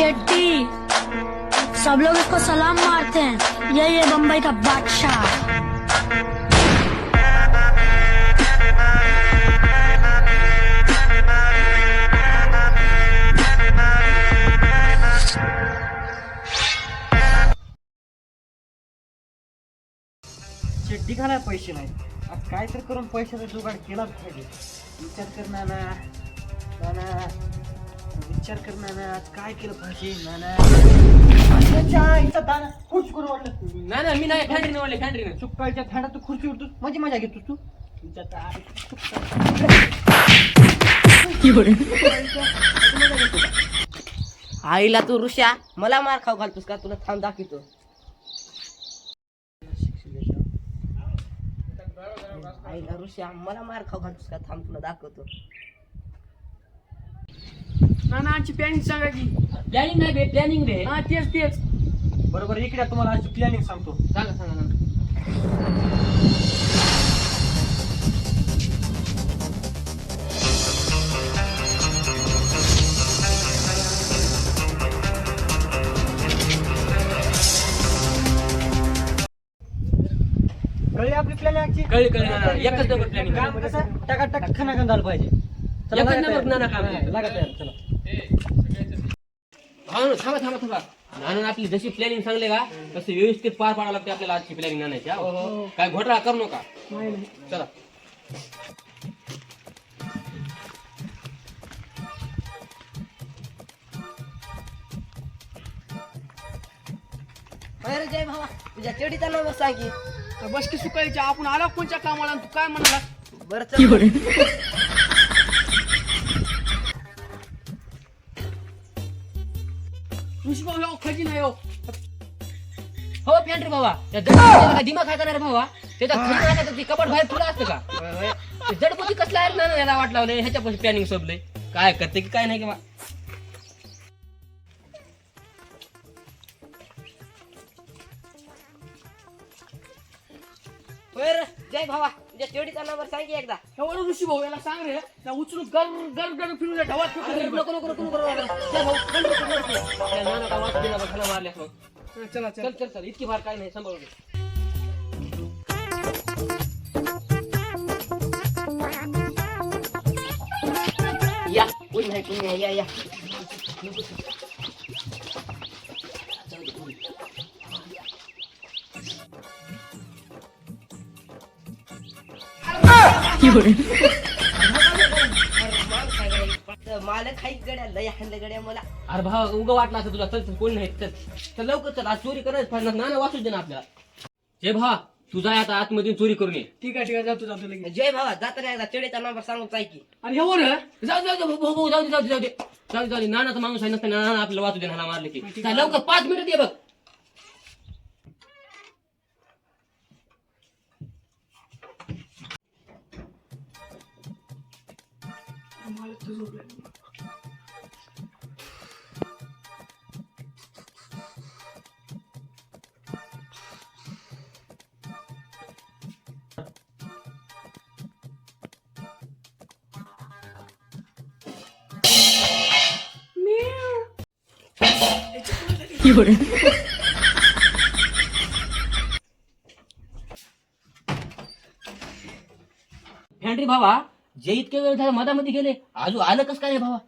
शेट्टी सब लोग इसको सलाम मारते हैं। यही है बम्बई का बादशाह। शेट्टी घालाय पैसे नाही। काय तर करून पैशाचा जुगाड केलाच पाहिजे. विचार कर ना विचार कर ना ना आज काय केलं पाहिजे नाना. आईच्या आईचा दाना खुश करून वाटलं नाही नाही मी नाही फॅन्ड्रीने वाढले फॅन्ड्रीने सुकाळच्या झाडात तू खुर्ची उठतोस माझी मजा घेतोस तू? तुमच्या ता- आईला तू ऋषा मला मार खाऊ घालतोस का? तुला थांब दाखवतो. आईला ऋषा मला मार खाऊ घालतोस का? थांब तुला दाखवतो. नानाची पॅन्ट सांगा की. प्लॅनिंग नाही बे प्लॅनिंग रे हा तेच तेच. बरोबर इकडे तुम्हाला आज प्लॅनिंग सांगतो. सांगा सांगा सांगा. कळली आपली प्लॅनिंग कळली कळली. नाना एकच नंबर प्लॅनिंग काम कसं? टकाटक खना झालं पाहिजे. थांबा थांबा थांबा. नाना आपली जशी प्लॅनिंग सांगले का तशी व्यवस्थित पार पाडावं लागते आपल्याला आजची प्लॅनिंग नानायची हा? काय घोटाळा करू नका. चला. अरे जय भावा तुझ्या चडीचा नंबर सांग की. तर बस की सुकाळीच्या आपण आला कोणच्या कामाला तू काय म्हणाला? बरं भाऊ हो खजी नाही हो. हो फॅन्ड्री भावा. त्या दिमाग आहे का नाही रे भावा त्याचा खरं नाही का ती कपाट बाहेर तुला असतं का? ते जडबुती कसला आहे ना याला वाट लावले ह्याच्या प्लॅनिंग सोबले काय करते की काय नाही किंवा? जय भावा. तुझ्या चडीचा नंबर सांग की एकदा. एवढं ऋषी भाऊ याला सांग रे. त्या उचलून गर गर गर फिरून त्या ढवात दे. नको नको नको नको नको. चल चल, चल, चल, इतकी भार काय नाही सांभाळून घे. या कोणी नाही कोणी नाही या या. मालक हाईक गड्या लय हाणलं गड्या मला. अरे भावा उगा वाटला असं तुला. चल चल कोणी नाही? चल. चल लवकर चल. आज चोरी करायचं फायदा नाना वाचू दे ना आपल्याला. जे भावा तू जाय आता आतमध्ये चोरी करून ये. ठीक आहे ठीक आहे. जातो जातो लगेच. जय भावा जाताना एकदा चढीचा नंबर सांगून चाय की. आणि हे वर. जाऊ जाऊ जाऊ. भाऊ, भाऊ, जाऊ दे जाऊ दे जाऊ दे. जाऊ दे जाऊ दे. नानाचा माणूस आहे नसताना नाना आपल्याला वाचू दे नाना मारले की. चल, लवकर. पाच मिनिटात ये बघ. फॅन्ड्री भावा जे इतके वेळ झाला मधामध्ये गेले अजून आलं कस काय रे भावा?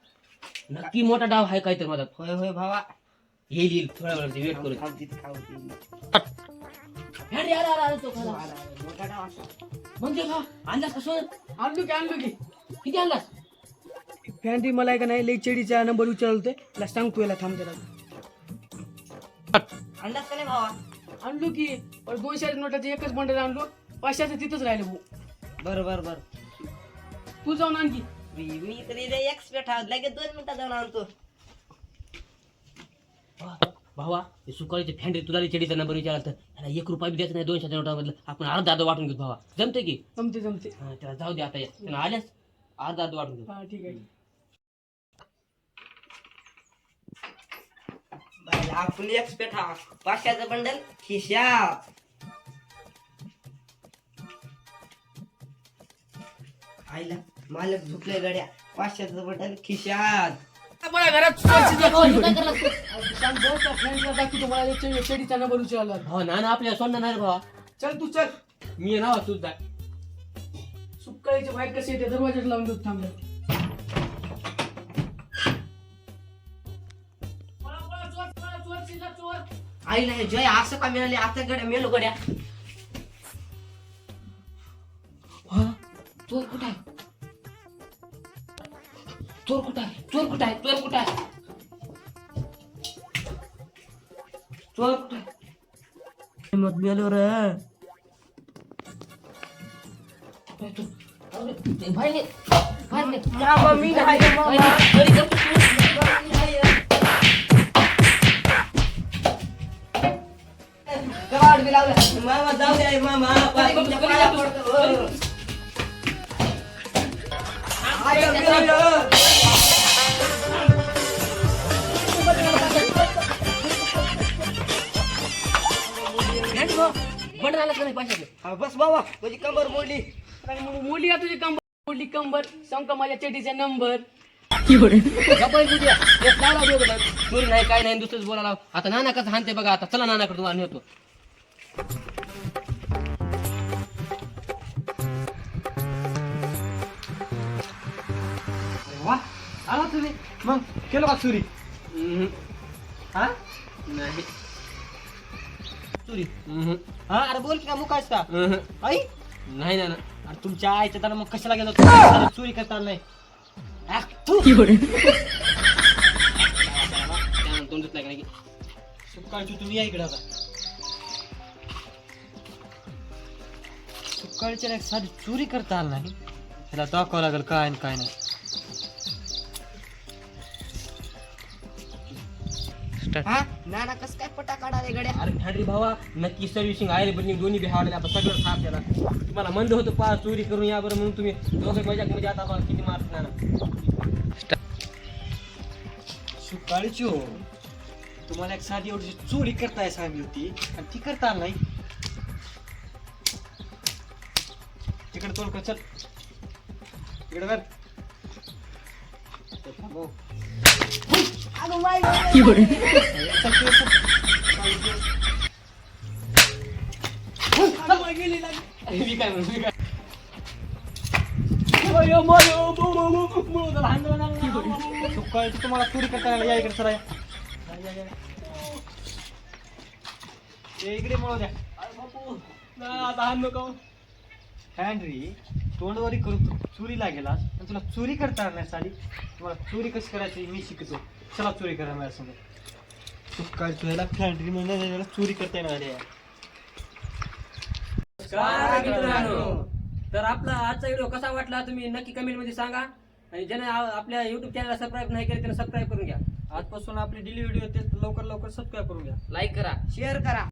नक्की मोठा डाव आहे काहीतरी मधात. होय होय भावा. येईल येईल. थोड्या वेळ वेट करू. खाऊ दे, खाऊ दे. फॅन्ड्री आला आला आला तो खाला. मोठा डाव असा. म्हणजे का आणलास कसं आणलो की आणलो की. किती आणलास पॅन्टी मला आहे का नाही लई चडीचा नंबर विचारलं त्याला सांगतो याला थांब जरा. अंदाज का नाही भावा? आणलो की पण दोनशे नोटाचं एकच बंडल आणलो. पाचशेचं तिथंच राहिले भाऊ. बर बर बर. तू जाऊन आणखी मी मी तरी एक्सपेक्ट आहोत. लगेच दोन मिनिटात जाऊन आणतो. भावा हे सुकाळीचे फॅन्ड्री तुला चेडीचा नंबर विचारला तर. त्याला एक रुपया बी द्यायचा नाही दोनशे नोटामधलं आपण अर्धा अर्धा वाटून घेऊ भावा. जमते की? जमते जमते हा, त्याला जाऊ दे आता या. त्यानं आल्यास अर्धा अर्धा वाटून घेऊ. हा ठीक आहे. बायला, आपण एक्सपेक्ट हा पाचशेचं बंडल खिशात. आईला मालक झुकले गड्या. पाचशेचं बंडल खिशात. मला घरात चोरची हे आपल्या सोडणार नाही रे भावा. चल तू चल. मी ना जाय सुक्काळीचे बाहेर कसे येते? दरवाजात लावून देतो थांबलं पळा, पळा, चोर, पळा, चोर, शिल्लक चोर. आईला हे जय असं का मिळाले? आता गड्या मेलो गड्या. चोर कुठं आहे चोर कुठं आहे चोर कुठं आहे चोर कुठं आहे मग मेलो रे बाहेर. बाहेर. मामा मी नाही रे मामा. बाहेर निघ. घरी जा. कबाड बी लावलं. मामा जाऊ द्या मामा पाया पडतो. बंड झालं का नाही पैशाचं? हा, बस बाबा तुझी कंबर मोडली. मुली का तुझी कंबर? मोडली कंबर. सांग का माझ्या चेटीचा नंबर. एक. चोरी नाही काय नाही दुसरंच बोलायला. आता नाना कसं हानते बघा. आता चला नानाकडे तुम्हाला नेतो. अरे वा आला तुम्ही. मग केलं का चोरी? हम्म. हा? नाही. चोरी हम्म. हा अरे बोल की का मुकायच का? हम्म. आई. नाही ना अरे तुमच्या आईच्या त्याला मग कशाला गेलो? चोरी करता आलं नाही. आ, तू. तोंड का नाही? सुकाळची तुम्ही या इकडे आता. सुकाळच्या नाही साधी चोरी करता आलं नाही. त्याला दाखवावं लागेल काय आणि काय नाही. हा? नाना कस काय पटा काढाले गड्या? अरे फॅडरी भावा नक्की सर्व्हिसिंग आहे बनी दोन्ही बिहावले आता सगळं साफ त्याला तुम्हाला मंद होतं पा चोरी करून या बरं म्हणून तुम्ही दोघं मजाकमध्ये आता मला किती मार्क ना सुकाळीची हो तुम्हाला एक साधी एवढी चोरी करताय सांगली होती आणि ती करता आलं नाही. तिकडे तोल कर चल. तिकडे कर थांबव. तुम्हाला चोरी करता आलं या इकडे चला या. या, या, या. ये हँड्री तोंडवारी करून तू चोरीला गेलास तुला चोरी करता येणार साडी तुम्हाला चोरी कशी करायची मी शिकतो चला चोरी करा माझ्यासमोर. तू काय तुला फॅन्ड्री म्हणजे चोरी करता येणार आहे. नमस्कार मित्रांनो. तर आपला आजचा व्हिडिओ कसा वाटला तुम्ही नक्की कमेंटमध्ये सांगा. आणि ज्याने आपल्या युट्यूब चॅनलला सबस्क्राईब नाही केले त्याने सबस्क्राईब करून घ्या. आजपासून आपली डेली व्हिडिओ ते लवकर लवकर सबस्क्राईब करून घ्या. लाईक करा. शेअर करा.